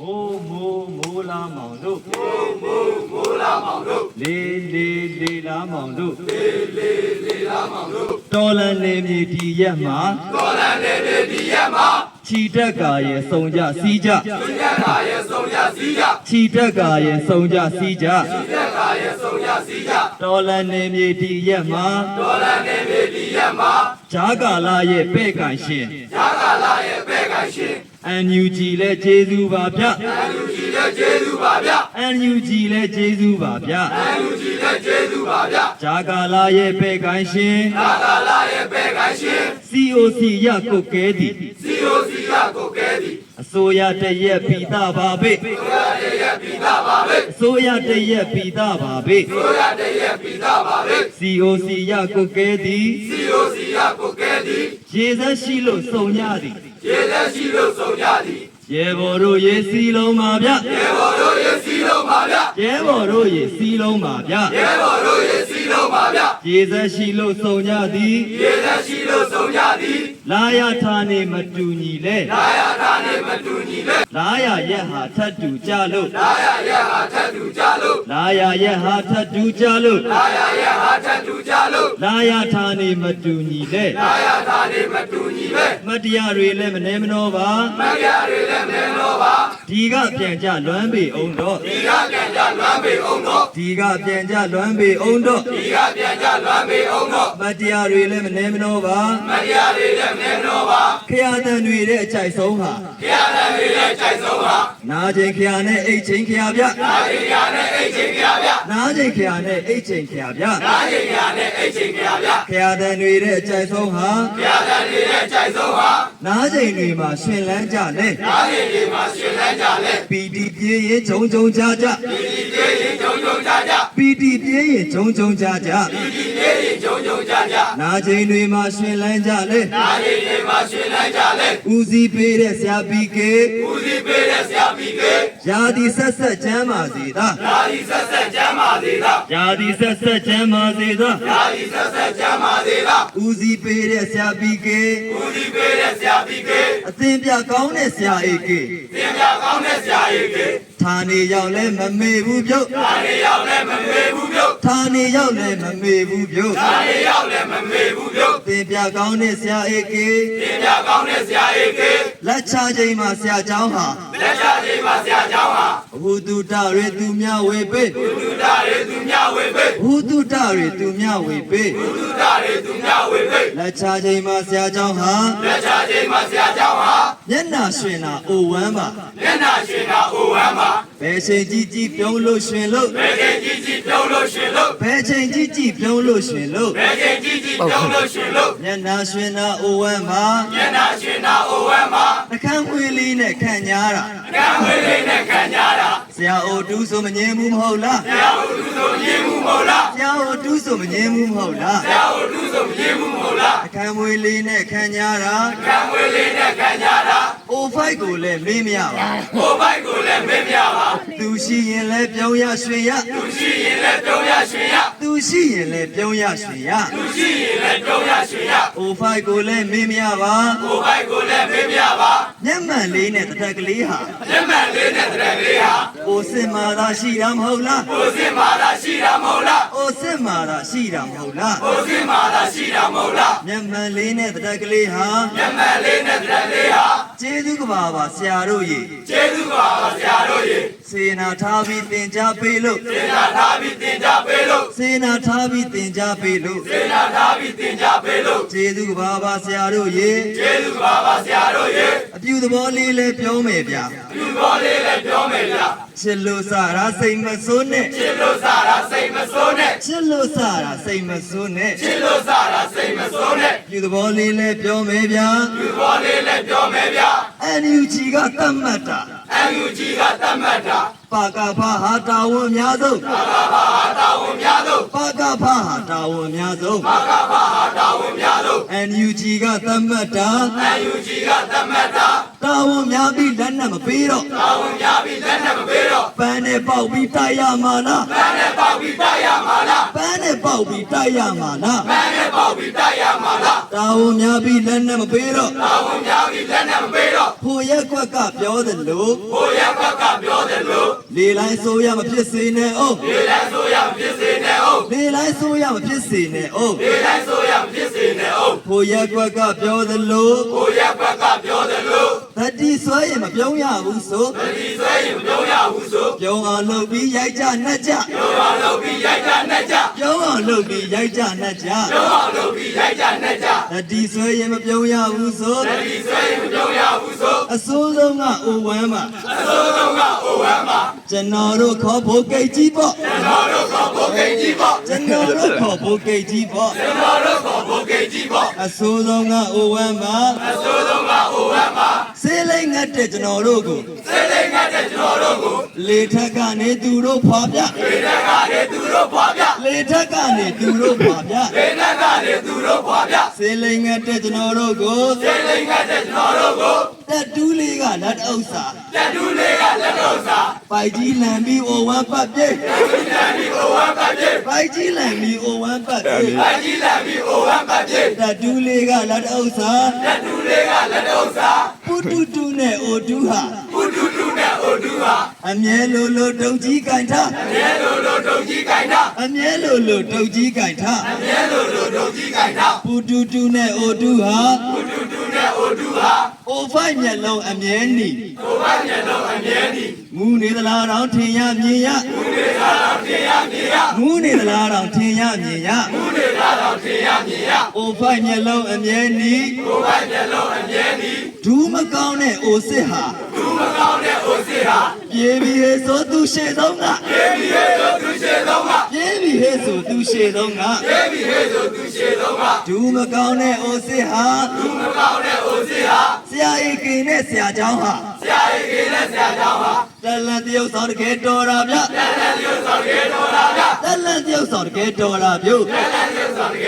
မိုးမိုးမိုးလာမောင်တို့မိုးမိုးမိုးလာမောင်တို့လေးလေးလေးလာမောင်တို့လေးလေးလေးလာမောင်တို့တော်လန်နေမြေဒီရက်မှာတော်လန်နေမြေဒီရက်မှာခြိတက်ကာရဲ့စုံကြစီးကြခြိတက်ကာရဲ့စုံကြစီးကြခြိတက်ကာရဲ့စုံကြစီးကြခြိတက်ကာရဲ့စုံကြစီးကြတော်လန်နေမြေဒီရက်မှာတော်လန်နေမြေဒီရက်မှာဂျာကာလာရဲ့ပဲ့ကန်ရှင် အန်ယူဂျီလဲကျေးဇူးပါဗျအန်ယူဂျီလဲကျေးဇူးပါဗျအန်ယူဂျီလဲကျေးဇူးပါဗျအန်ယူဂျီလဲကျေးဇူးပါဗျဂျာကာလာရဲ့ပဲ့ကိုင်းရှင်ဂျာကာလာရဲ့ပဲ့ကိုင်းရှင် COC ရကုတ်ကဲသည် COC ရကုတ်ကဲသည်အစိုးရတရက်ပိတာပါဘေအစိုးရတ ရက်ပိတာပါဘေအစိုးရတရက်ပိတာပါဘေအစိုးရတရက်ပိတာပါဘေ COC ရကုတ်ကဲသည် COC ရကုတ်ကဲသည်ရေသက်ရှိလို့စုံရသည်ရဲဘော်တို့ရေစီလုံးပါဗျရဲဘော်တို့ရေစီလုံးပါဗျရဲဘော်တို့ရေစီလုံးပါဗျရဲဘော်တို့ရေစီလုံးပါဗျရေသက်ရှိလို့စုံကြသည် ရေသက်ရှိလို့စုံကြသည် လာရထာနေမတူညီလဲလာရထာနေမတူညီလဲလာရရက်ဟာထတ်တူကြလို့လာရရက်ဟာထတ်တူကြလို့လာရရက်ဟာထတ်တူကြလို့လာရရက်ဟာထတ်တူကြလို့လာရထာနေမတူညီလဲလာရထာနေမတူညီလဲမတရားတွေလည်းမနှဲမနှောပါဒီကပြန်ကြလွမ်းပေအောင်တော့ဒီကပြန်ကြလွမ်း ပေအောင်တော့ဒီကပြန်ကြလွမ်းပေအောင်တော့ဒီကပြန်ကြလွမ်းပေအောင်တော့မတရားတွေလည်းမနှဲမနှောပါမတရားတွေလည်းမနှဲမနှောပါခရတန်တွေတဲ့အကြိုက်ဆုံးဟာခရတန်တွေရဲ့အကြိုက်ဆုံးဟာနာချိန်ခရနဲ့အိတ်ချိန်ခရဗျနာချိန်ခရနဲ့အိတ်ချိန်ခရဗျနာချိန်ခရနဲ့အိတ်ချိန်ခရဗျနာချိန်ခရနဲ့အိတ်ချိန်ခရဗျခရတန်တွေတဲ့အကြိုက်ဆုံးဟာခရတန်တွေရဲ့အကြိုက်ဆုံးဟာနာချိန်တွေမှာရှင်လန်းကြနဲ့ပီတီပြေးရင်ဂျုံဂျုံကြကြပီတီပြေးရင်ဂျုံဂျုံကြကြပီတီပြေးရင်ဂျုံဂျုံကြကြပီတီပြေးရင်ဂျုံဂျုံကြကြနာချိန်တွေမှာရှင်လန်းကြလေနာချိန်တွေမှာရှင်လန်းကြလေဦးစီးပေးတဲ့ဆရာပီကေဦးစီးပေးတဲ့ဆရာပီကေယာဒီဆက်ဆက်ချမ်းပါစေသာယာဒီဆက်ဆက်ချမ်းပါစေသာယာဒီဆက်ဆက်ချမ်းပါစေသာယာဒီဆက်ဆက်ချမ်းပါစေသာဦးစီးပေးတဲ့ဆရာပီကေဦးစီးပေးတဲ့ဆရာပီကေအသင်ပြကောင်းတဲ့ဆရာအေကေ ဌာနေရောက်လဲမမေဘူးပြုတ်ဌာနေရောက်လဲမမေဘူးပြုတ်ဌာနေရောက်လဲမမေဘူးပြုတ်ဌာနေရောက်လဲမမေဘူးပြုတ် သင်ပြကောင်းတဲ့ဆရာအေကေသင်ပြကောင်းတဲ့ဆရာအေကေလက်ချချိန်မှာဆရာเจ้าဟာလက်ချချိန်မှာဆရာเจ้าဟာဘုသူတရေသူမြဝေပေဘုသူတရေသူမြဝေပေဘုသူတရေသူမြဝေပေဘုသူတရေသူမြဝေပေလက်ချချိန်မှာဆရာเจ้าဟာလက်ချချိန်မှာဆရာเจ้าဟာမျက်နှာရွှင်တာအိုဝမ်းပါ ဘယ်ချိန်ကြီးကြီးပြုံးလို့ရှင်လို့ဘယ်ချိန်ကြီးကြီးပြုံးလို့ရှင်လို့ဘယ်ချိန်ကြီးကြီးပြုံးလို့ရှင်လို့ဘယ်ချိန်ကြီးကြီးပြုံးလို့ရှင်လို့မျက်နှာရှင်နာအိုဝမ်းမှာမျက်နှာရှင်နာအိုဝမ်းမှာအခန်းခွေးလေးနဲ့ခံညာတာအခန်းခွေးလေးနဲ့ခံညာတာဆရာအိုတူးဆိုမငင်းဘူးမဟုတ်လားဆရာအိုတူးဆိုမငင်းဘူးမဟုတ်လားဆရာအိုတူးဆိုမငင်းဘူးမဟုတ်လားဆရာအိုတူးဆိုမငင်းဘူးမဟုတ်လားအခန်းခွေးလေးနဲ့ခံညာတာအခန်းခွေးလေးနဲ့ခံညာတာအိုဖိုက်ကိုလည်းမေးမရပါသူရှိ ရင်လည်းပြုံးရရွှင်ရသူရှိရင်လည်းပြုံးရရွှင်ရသူရှိရင်လည်းပြုံးရရွှင်ရသူရှိရင်လည်းပြုံးရရွှင်ရအိုဖိုက်ကိုလည်းမင်းမရပါအိုဖိုက်ကိုလည်းမင်းမရပါမျက်မှန်လေးနဲ့တတက်ကလေးဟာမျက်မှန်လေးနဲ့တတက်ကလေးဟာအိုစင်မာသာရှိတာမဟုတ်လားအိုစင်မာသာရှိတာမဟုတ်လားအိုစင်မာသာရှိတာမဟုတ်လားအိုစင်မာသာရှိတာမဟုတ်လားမျက်မှန်လေးနဲ့တတက်ကလေးဟာမျက်မှန်လေးနဲ့တတက်ကလေးဟာ ကျေးဇူးကပါပါဆရာတို့ရေစေနာထားပြီးသင်ကြားပေးလို့စေနာထားပြီးသင်ကြားပေးလို့စေနာထားပြီးသင်ကြားပေးလို့စေနာထားပြီးသင်ကြားပေးလို့ကျေးဇူးပါပါဆရာတို့ရေကျေးဇူးပါပါဆရာတို့ရေအပြုသဘောလေးလည်းပြောမယ်ဗျာအပြုသဘောလေးလည်းပြောမယ်ဗျာချစ်လို့စတာစိတ်မဆိုးနဲ့ချစ်လို့စတာစိတ်မဆိုးနဲ့ချစ်လို့စတာစိတ်မဆိုးနဲ့ချစ်လို့စတာစိတ်မဆိုးနဲ့အပြုသဘောလေးလည်းပြောမယ်ဗျာအပြုသဘောလေးလည်းပြောမယ် ဗျာအန်ယူဂျီကတတ်မှတ်တာပါကဖဟာတာဝန်များဆုံးပါကဖဟာတာဝန်များဆုံးပါကဖဟာတာဝန်များဆုံးပါကဖဟာတာဝန်များဆုံး NUG ကသတ်မှတ်တာ NUG ကသတ်မှတ်တာ တာဝန်များပြီးလက်နက်မပေးတော့တာဝန်များပြီးလက်နက်မပေးတော့ပန်းနဲ့ပေါက်ပြီးတိုက်ရမှာလားပန်းနဲ့ပေါက်ပြီးတိုက်ရမှာလားပန်းနဲ့ပေါက်ပြီးတိုက်ရမှာလားပန်းနဲ့ပေါက်ပြီးတိုက်ရမှာလားတာဝန်များပြီးလက်နက်မပေးတော့တာဝန်များပြီးလက်နက်မပေးတော့ဖို့ရက်ကွက်ကပြောသလိုဘိုးရက်ဘက်ကပြောတယ်လို့လေလိုင်းဆိုရမဖြစ်စေနဲ့အောင်ဒီတိုင်းဆိုရမဖြစ်စေနဲ့အောင်လေလိုင်းဆိုရမဖြစ်စေနဲ့အောင်ဒီတိုင်းဆိုရမဖြစ်စေနဲ့အောင်ဖို့ရက်ကွက်ကပြောသလိုဘိုးရက်ဘက်ကပြောတယ် လို့တတိဆွဲရင်မပြုံးရဘူးဆိုဒီဆွဲရင်မပြောရဘူးဆိုပြုံးအောင်လုပ်ပြီးရိုက်ကြနှက်ကြပြောအောင်လုပ်ပြီးရိုက်ကြနဲ့ကြပြုံးအောင်လုပ်ပြီးရိုက်ကြနှက်ကြပြောအောင်လုပ်ပြီးရိုက်ကြနဲ့ကြတတိဆွဲရင်မပြုံးရဘူးဆိုဒီဆွဲရင်မပြောရဘူးဆို အစိုးဆုံးကအိုဝမ်းမှာအစိုးဆုံးကအိုဝမ်းမှာကျွန်တော်တို့ခေါ်ဖို့ကိတ်ကြီးပေါ့ကျွန်တော်တို့ကဘိုးကိတ်ကြီးပေါ့ကျွန်တော်တို့ခေါ်ဖို့ကိတ်ကြီးပေါ့ကျွန်တော်တို့ကဘိုးကိတ်ကြီးပေါ့အစိုးဆုံးကအိုဝမ်းမှာအစိုးဆုံးကအိုဝမ်းမှာစေးလိမ့်ငတ်တဲ့ကျွန်တော်တို့ကိုစိတ်လေးငတ်တဲ့ကျွန်တော်တို့ကို လေထက်ကနေသူတို့ဖွာပြဒီတက်ကလည်းသူတို့ပွားပြလေထက်ကနေသူတို့ဖွာပြဒီတက်ကလည်းသူတို့ပွားပြစေးလိမ့်ငတ်တဲ့ကျွန်တော်တို့ကိုစိတ်လေးငတ်တဲ့ကျွန်တော်တို့ကိုတက်တူးလေးကလက်ဥစ္စာလက်တူလေးကလက်တော်စာပိုက်ကြီးလန်ပြီးအိုဝမ်းပတ်ပြေလမ်းပြီးအိုဝမ်းပတ်ပြေပိုက်ကြီးလန်ပြီးအိုဝမ်းပတ်ပြေအကြီးလမ်းပြီးအိုဝမ်းပတ်ပြေတက်တူးလေးကလက်ဥစ္စာလက်တူလေးကလက်တော်စာပုတူတူနဲ့အိုတူးဟာဘုဒ္ဓတု နဲ့အိုတူဟာအမြဲလိုလိုတုံကြီးကင်ထားရဲလိုလိုတုံကြီးကြိုင်တာအမြဲလိုလိုတုံကြီးကင်ထားရဲလိုလိုတုံကြီးကြိုင်တာပုတူတူနဲ့အိုတူးဟာဘုဒ္ဓတုနဲ့အိုတူဟာအိုဖိုက်မျက်လုံးအမြဲနီကိုယ်ပိုင်မျက်လုံးအမြဲတည်မူးနေသလားတော့ထင်ရမြင်ရတင်ရမြင်ရမူးနေသလားတော့ထင်ရမြင်ရဘုဒ္ဓတာတော့တင်ရမြင်ရအိုဖိုက်မျက်လုံးအမြဲနီကိုယ်ပိုင်မျက်လုံးအမြဲတည်ဒူးမကောင်းတဲ့အိုစစ်ဟာသူမကောင်း တဲ့အိုစစ်ဟာ ပြေပြီဟေဆိုသူရှေ့ဆုံးက ပြေပြီးရဲ့ဆိုသူရှေ့ဆုံးက ပြေပြီဟေဆိုသူရှေ့ဆုံးက ပြေပြီးရဲ့ဆိုသူရှေ့ဆုံးက ဒူးမကောင်းတဲ့အိုစစ်ဟာ သူမကောင်းတဲ့အိုစစ်ဟာ ဆရာအေကင်နဲ့ဆရာเจ้าဟာ ဆရာကြီးကလည်းဆရာတော်ဟာ တလန်တရုပ်ဆောင်တကယ်တော်တာဗျ လက်လက်ရုပ်ဆောင်ကေတော်လာဗျ တလန်တရုပ်ဆောင်တကယ်တော်တာပြု လက်လက်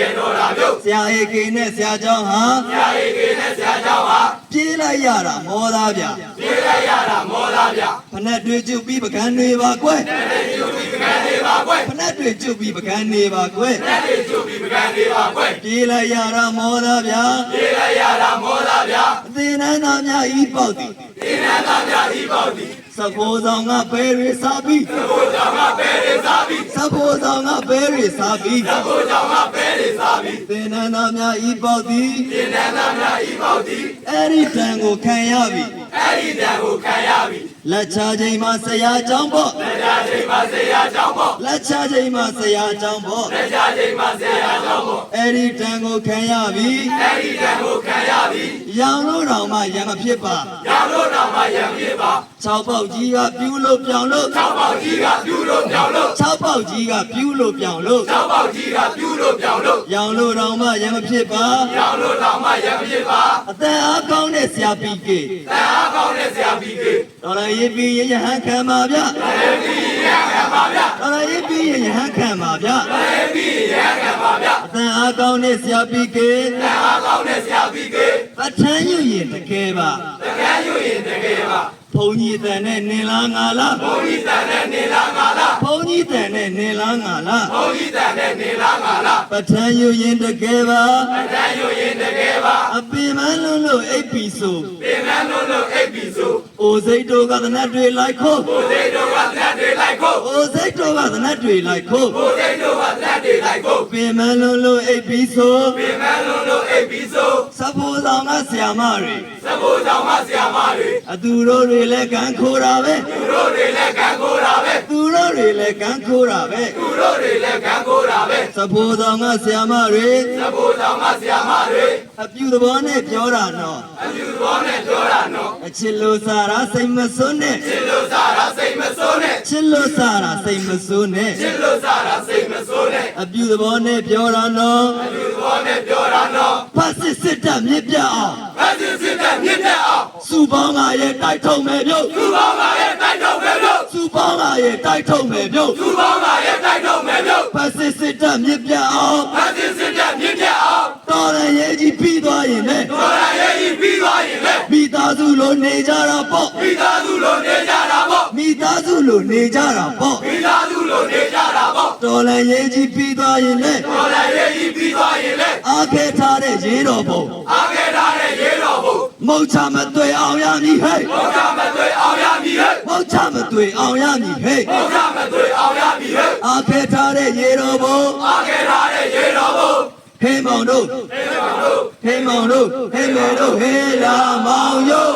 ရုပ်ဆောင်ကေတော်လာဗျ ဆရာအေကင်နဲ့ဆရာเจ้าဟာ ဆရာကြီးကလည်းဆရာတော်ဟာ ပြေးလိုက်ရတာမောသားဗျ ပြေးလိုက်ရတာမောလားဗျ ဖနက်တွေကျုပ်ပြီးပကန်းတွေပါကွယ် လက်ကျုပ်ပြီးပကန်းလေးပါကွယ် ဖနက်တွေကျုပ်ပြီးပကန်းတွေပါကွယ် လက်ကျုပ်ပြီးပကန်းလေးပါကွယ် ပြေးလိုက်ရတာမောသားဗျ ပြေးလိုက်ရတာမောလားဗျ အသင်္นานသားများဤပေါက်သည် ဒီနန္ဒများဤပေါက်သည် စဘောဆောင်ကဘယ်ရီစားပြီးစဘောဆောင်ကဘယ်ရီစားပြီးစဘောဆောင်ကဘယ်ရီစားပြီးစဘောဆောင်ကဘယ်ရီစားပြီးသင်္နန္ဒာများဤပေါက်သည်သင်္နန္ဒာများဤပေါက်သည်အဲ့ဒီတန်ကိုခံရပြီအဲ့ဒီတန်ကိုခံရပြီလက်ချချိန်မှာဆရာကြောင်းပေါ့လက်ချချိန်မှာဆရာကြောင်းပေါ့လက်ချချိန်မှာဆရာကြောင်းပေါ့လက်ချချိန်မှာဆရာကြောင်းပေါ့အဲ့ဒီတန်ကိုခံရပြီအဲ့ဒီတန်ကိုခံရပြီရောင်လို့တော်မှရံမဖြစ်ပါရောင်လို့တော့မှရံပြပါ၆ပေါက်ကြီးကပြူးလို့ပြောင်လို့၆ပေါက်ကြီးကပြူလို့ပြောင်းလို့၆ပေါက်ကြီးကပြူးလို့ပြောင်လို့၆ပေါက်ကြီးကပြူလို့ပြောင်းလို့ရောင်လို့တော်မှရံမဖြစ်ပါရောင်လို့တော့မှရံပြပါအသက်အားကောင်းတဲ့ဆရာပီကေတန်အားကောင်းတဲ့ဆရာပြီးပြီတော်လည်းရေးပြီးရဟန်းခံပါဗျ ဒီရခံပါဗျတော်လည်းရေးပြီးရဟန်းခံပါဗျအဲ့ဒီရခံပါဗျအသက်အားကောင်းတဲ့ဆရာပီကေတန်အားကောင်းတဲ့ဆရာပြီးပြီပဋ္ဌာန်းယူရင်တကယ်ပါတကယ်ယူရင်တကယ်ပါဘုံကြီးတန်နဲ့နင်လားငါလားဘုန်းကြီးတန်နဲ့နေလားငါလားဘုံကြီးတန်နဲ့နင်လားငါလားဘုန်းကြီးတန်နဲ့နေလားငါလားပဋ္ဌာန်းယူရင်တကယ်ပါတန်ယူရင်တကယ်ပါအပင်မလုံးလို့အိပ်ပြီဆိုပြင်မလို့လို့အိပ်ပြီဆိုအိုစိတ်တို့ကသနတ်တွေလိုက်ခိုးဘုသိတို့ကလက်တွေ လိုက်ကိုအိုစိတ်တို့ကသနတ်တွေလိုက်ခိုးဘုသိတို့ကလက်တွေလိုက်ကိုပင်မလုံးလို့အိပ်ပြီဆိုပြင်မလို့လို့အိပ်ပြီဆိုစဖိုးဆောင်ကဆရာမတွေသဘောကြောင့်မဆရာမတွေအသူတို့တွေလည်းကန်းခိုးတာပဲသူတို့တွေလည်းကံကိုတာပဲသူတို့တွေလည်းကန်းခိုးတာပဲသူတို့တွေလည်းကံကိုတာပဲစဖိုးဆောင်ကဆရာမတွေသဘောကြောင့်မဆရာမတွေအပြူသဘောနဲ့ပြောတာနော်အယူတော်နဲ့ပြောတာနော်အချစ်လို့စားတာစိတ်မစွန်းနဲ့ချစ်လို့စားတာစိတ်မစိုးနဲ့ ချစ်လို့စားတာစိတ်မစွန်းနဲ့ချစ်လို့စားတာစိတ်မစိုးနဲ့အပြူသဘောနဲ့ပြောတာနော်အယူတော်နဲ့ပြောတာနော်ဖတ်စစ်စစ်တပ်မြစ်ပြအောင်မသိစစ်တဲ့မြင့်တဲ့အောင်စူပေါင်းကရဲ့တိုက်ထုံမယ်ပြုတ်သူပေါင်းကရဲ့တိုက်တော့မယ်လို့စူပေါင်းကရဲ့တိုက်ထုံမယ်ပြုတ်သူပေါင်းကရဲ့တိုက်တော့မယ်လို့ဖတ်စစ်စစ်တပ်မြစ်ပြအောင်မသိစစ်တဲ့မြင့်တဲ့အောင်တော်ရရဲ့ကြီးပြီးသွားရင်လည်းတော်ရရဲ့ကြီးပြီးသွားရင်လေမိမိသားစုလိုနေကြတာပေါ့မိသားစုလိုနေကြတာပေါ့မိသားစု လိုနေကြတာပေါ့မိသားစုလိုနေကြတာပေါ့တော်လည်းရေးကြီးပြီးသွားရင်လေတော်လည်းရေးကြီးပြီးသွားရင်လေအားခဲထားတဲ့ရေတော်ဘုံအားခဲ့ထားတဲ့ရေတော်ဘုံမုတ်ချမတွေ့အောင်ရမည်ဟဲ့ဘုရားမသွေအောင်ရမည်ဟဲ့မုတ်ချမတွေ့အောင်ရမည်ဟဲ့ဘုရားမသွေအောင်ရမည်ဟဲ့အားခဲထားတဲ့ရေတော်ဘုံအားခဲ့ထားတဲ့ရေတော်ဘုံဟေးမောင်တို့ဟေးမောင်တို့ဟေးမောင်တို့ဟေးမေတို့ဟေးလာမောင်ယို